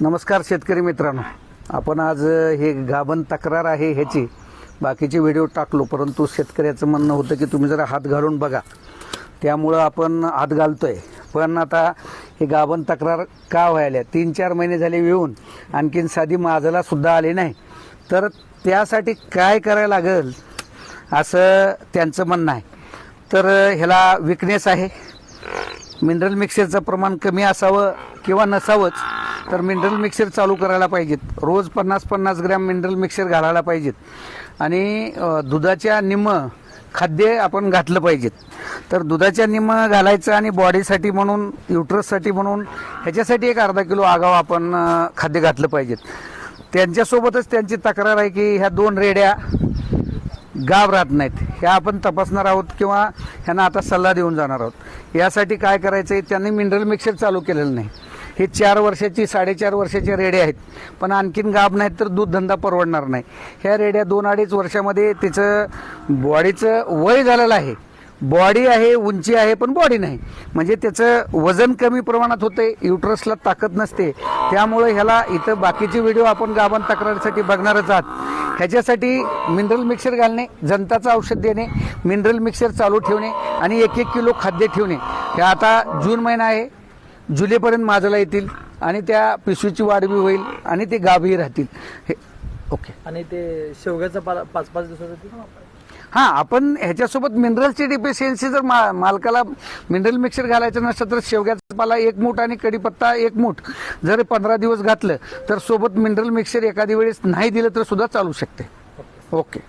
नमस्कार शेतकरी मित्रांनो. आपण आज हे गाभण तक्रार आहे ह्याची. बाकीचे व्हिडिओ टाकलो परंतु शेतकऱ्याचं म्हणणं होतं की तुम्ही जरा हात घालून बघा. त्यामुळं आपण हात घालतोय. पण आता हे गाभण तक्रार का व्हायला तीन चार महिने झाले येऊन आणखीन साधी माझला सुद्धा आली नाही. तर त्यासाठी काय करायला लागेल असं त्यांचं म्हणणं आहे. तर ह्याला विकनेस आहे. मिनरल मिक्सरचं प्रमाण कमी असावं किंवा नसावंच. तर मिनरल मिक्सर चालू करायला पाहिजेत. रोज पन्नास पन्नास ग्रॅम मिनरल मिक्सर घालायला पाहिजेत. आणि दुधाच्या निम्म खाद्य आपण घातलं पाहिजेत. तर दुधाच्या निम्म घालायचं आणि बॉडीसाठी म्हणून युट्रससाठी म्हणून ह्याच्यासाठी एक अर्धा किलो आगाव आपण खाद्य घातलं पाहिजेत. त्यांच्यासोबतच त्यांची तक्रार आहे की ह्या दोन रेड्या गाव राहत नाहीत. ह्या आपण तपासणार आहोत किंवा ह्यांना आता सल्ला देऊन जाणार आहोत. यासाठी काय करायचं आहे त्यांनी मिनरल मिक्सर चालू केलेलं नाही. हे चार वर्षाची साडेचार वर्षाचे रेडे आहेत. पण आणखीन गाब नाहीत तर दूध धंदा परवडणार नाही. ह्या रेड्या दोन अडीच वर्षामध्ये तिचं बॉडीचं वय झालेलं आहे. बॉडी आहे उंची आहे पण बॉडी नाही. म्हणजे त्याचं वजन कमी प्रमाणात होते युट्रसला ताकद नसते. त्यामुळे ह्याला इथं बाकीचे व्हिडिओ आपण गाभण तक्रारीसाठी बघणारच आहात. ह्याच्यासाठी मिनरल मिक्सर घालणे जनताचं औषध देणे मिनरल मिक्सर चालू ठेवणे आणि एक एक किलो खाद्य ठेवणे. हे आता जून महिना आहे. जुलैपर्यंत माझला येतील आणि त्या पिशवीची वाढ बी होईल आणि ते गाभही राहतील. हे ओके. आणि ते शेवग्याचा पाला पाच पाच दिवसाचा ते? हां आपण ह्याच्यासोबत मिनरलची डिफिशियन्सी जर मा मालकाला मिनरल मिक्सर घालायचं नसतं तर शेवग्याचा पाला एक मूठ आणि कडीपत्ता एक मूठ. जर पंधरा दिवस घातलं तर सोबत मिनरल मिक्सर एखादी वेळेस नाही दिलं तर सुद्धा चालू शकते. ओके.